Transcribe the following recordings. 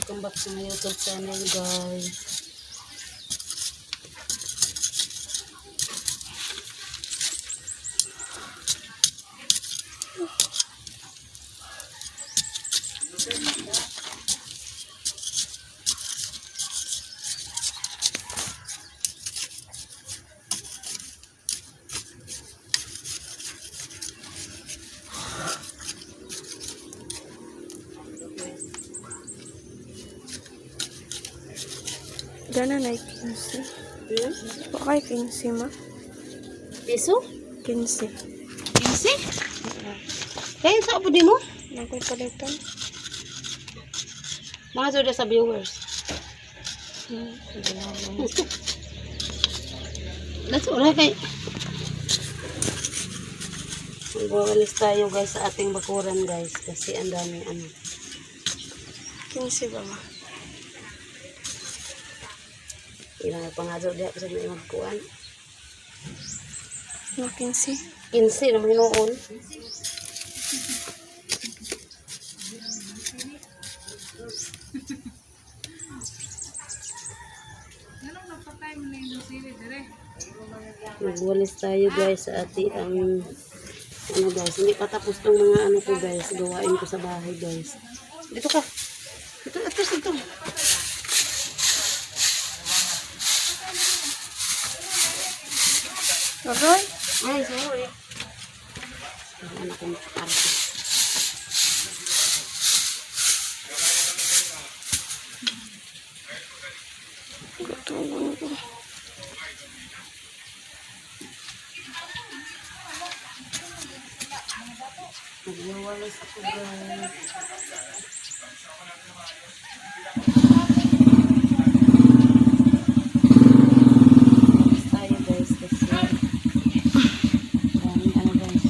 Welcome back to my YouTube channel, guys. Gana na 15. Hmm? Okay, 15 ma. Piso? 15. 15? Kaya sa din mo? Nagkoy palitan. Mga suda sa viewers. Hmm. That's all kay. Magwawalis tayo guys sa ating bakuran guys kasi ang dami ano. 15 ba ma? Ilang pa nga daw diha kasi may magkuhan. No, 15. 15 na hinuon. Magwalis tayo guys sa ati ang ano guys, hindi pa tapos tong mga ano ko guys, gawain ko sa bahay guys. Dito ka. Dito, dito, dito. Aray! Ay, sorry. Ano. Gutungan ko. Magwawalis ako guys. Magwawalis tayo guys kasi daming ano guys.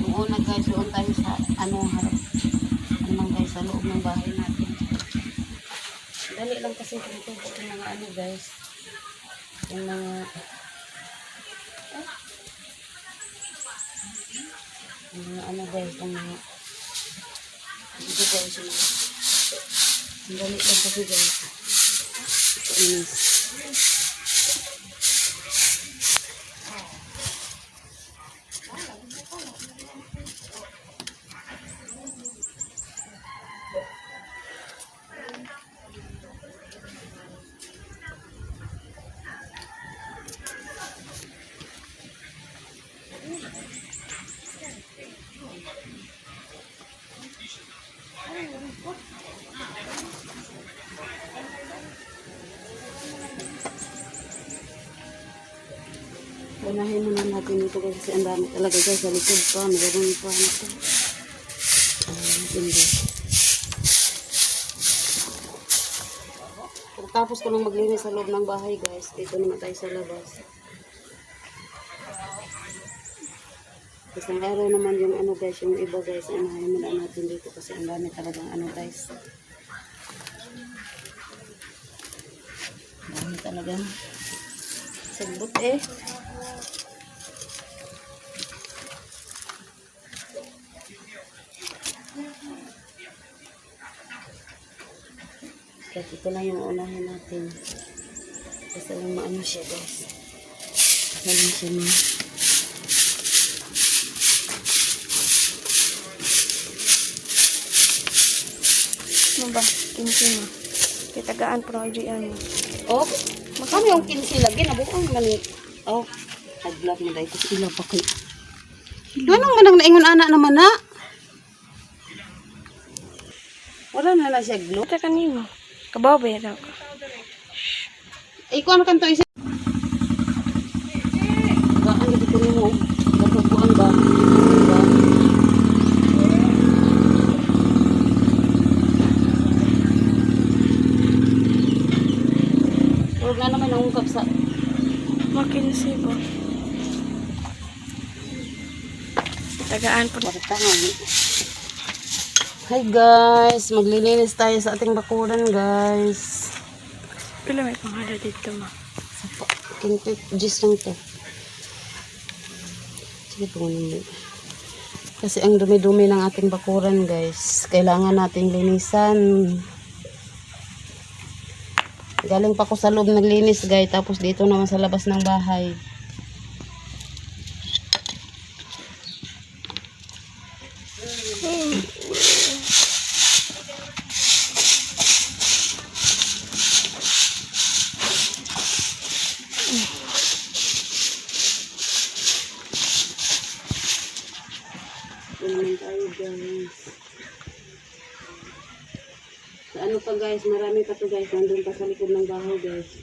Noong una guys, doon tayo sa ano harap. Ano man guys, sa loob ng bahay natin. Dali lang kasi dito yung mga ano guys. Yung mga Ah. yung mga ano guys, yung mga dito guys yung ang dali lang kasi guys. Ito Unahin muna natin ito kasi ang dami talaga guys sa likod pa. Mayroon pa ito. Hindi. Pagkatapos ko nang maglinis sa loob ng bahay guys, dito naman tayo sa labas. Isang araw naman yung ano guys, yung iba guys, unahin muna natin dito kasi ang dami talagang ano guys. Dami talagang sagbot eh. Ito na yung unahin natin. Basta lang maano siya guys. Basta lang siya ma. Ano ba? 15 ma. Kitagaan na kayo ano. Oh, makano yung 15 lagi na buong mani. Oh, nag-vlog na dahil kasi ilaw pa kayo. Anong manang naingon anak naman na? Wala na na siya glow. Ito kanino. Kababay daw ka. Ikaw ano kanto isa? Ba, ang dito ni mo. Natubuan ba? Ba? Huwag nga naman nangungkap sa Ma 15 ba? Tagaan po na. Martangan. Hi guys, maglilinis tayo sa ating bakuran guys. Pila may pangalan dito ma. Sapa. Kinpit, gis lang to. Sige po mo. Kasi ang dumi-dumi ng ating bakuran guys. Kailangan nating linisan. Galing pa ko sa loob naglinis guys. Tapos dito naman sa labas ng bahay. Naman tayo guys. Sa ano pa guys, marami pa to guys. Nandun pa sa likod ng bahay guys.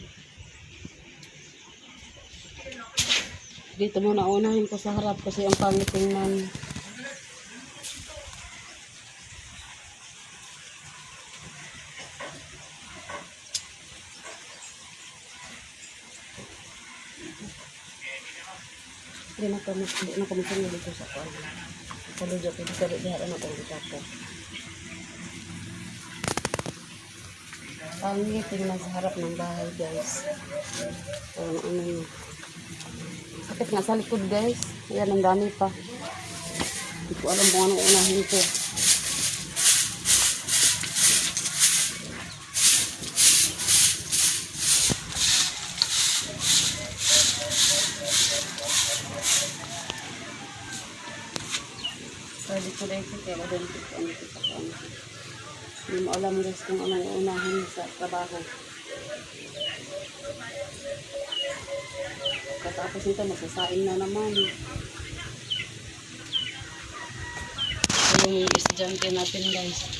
Dito muna unahin ko sa harap kasi ang pangit tingnan. Hindi na kami, hindi na kami sila dito sa kwan. Sa lujo, hindi ka rin diharan na kong dito. Pangit tingnan sa harap ng bahay guys. Ano, ano yun. Sakit nga sa likod guys. Yan, ang dami pa. Hindi ko alam kung anong unahin ko. Sa likod ay madali ko ano ko ano. Hindi mo alam guys kung anong unahin sa trabaho. Katapos nito, masasain na naman. Ito yung estudyante natin guys.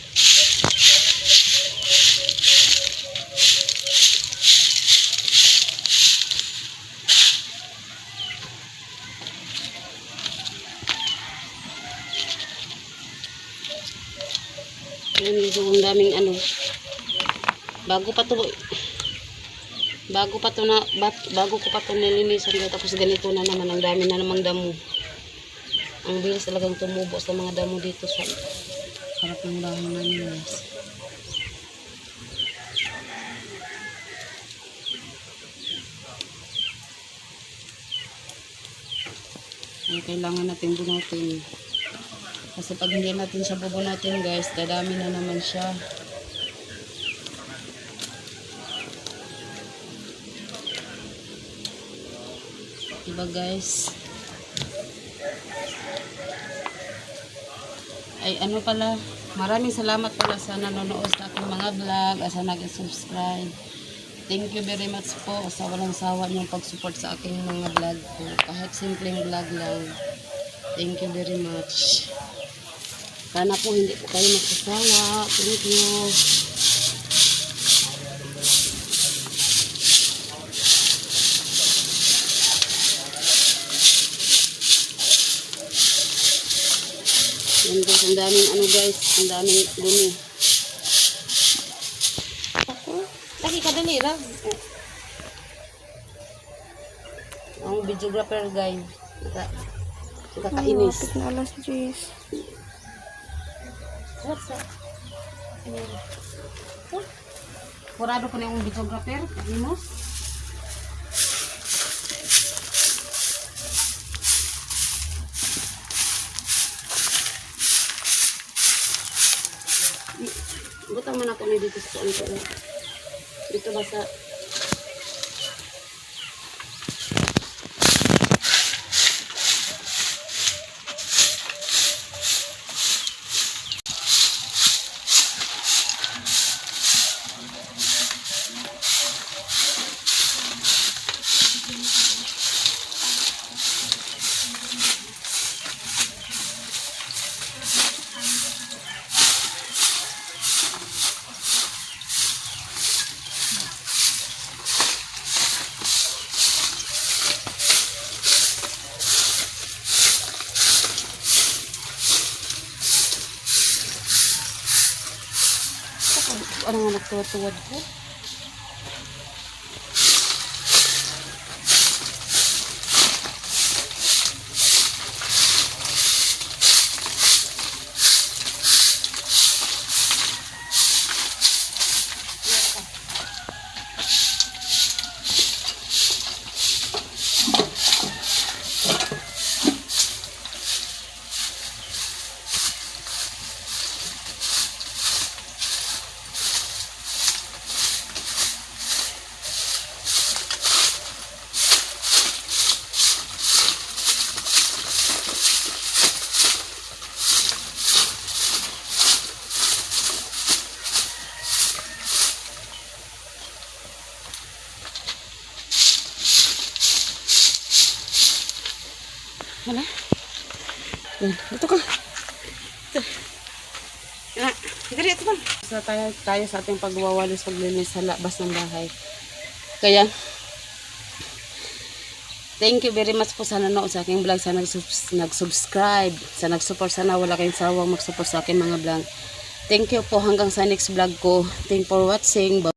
So, ang daming ano. Bago pa to, bago pa to na, bago ko pa to nilinisan. Tapos ganito na naman, ang dami na namang damo. Ang bilis talagang tumubo sa mga damo dito sa harap ng bahay namin guys. Ang kailangan natin bunutin. Kasi pag hindi natin siya bubunutin guys, dadami na naman siya. Diba guys? Ay ano pala, maraming salamat pala sa nanonood sa aking mga vlog, sa nag-subscribe. Thank you very much po sa walang sawa niyong pag-support sa aking mga vlog po. Kahit simpleng vlog lang. Thank you very much. Sana po hindi po kayo magsasawa. Thank you. Yan guys, ang daming ano guys, ang daming dumi. Ako, lagi ka dali ra. Ang videographer guys. Naka, nakakainis. Malapit na alas 10. What's that? Kurado ko na yung videographer. Imos. Butang man ako na dito sa ano. Dito ba sa ano nga nagtuwad-tuwad ko? Hala. Yan, Dito ka. Dito. Yan. Dito, dito ka. Sa tayo, tayo sa ating pagwawalis, paglinis sa labas ng bahay. Kaya, thank you very much po sa nanood sa aking vlog, sa nagsubs- nag-subscribe, sa nag-support. Sana wala kayong sawang mag-support sa aking mga vlog. Thank you po hanggang sa next vlog ko. Thank for watching. Bye.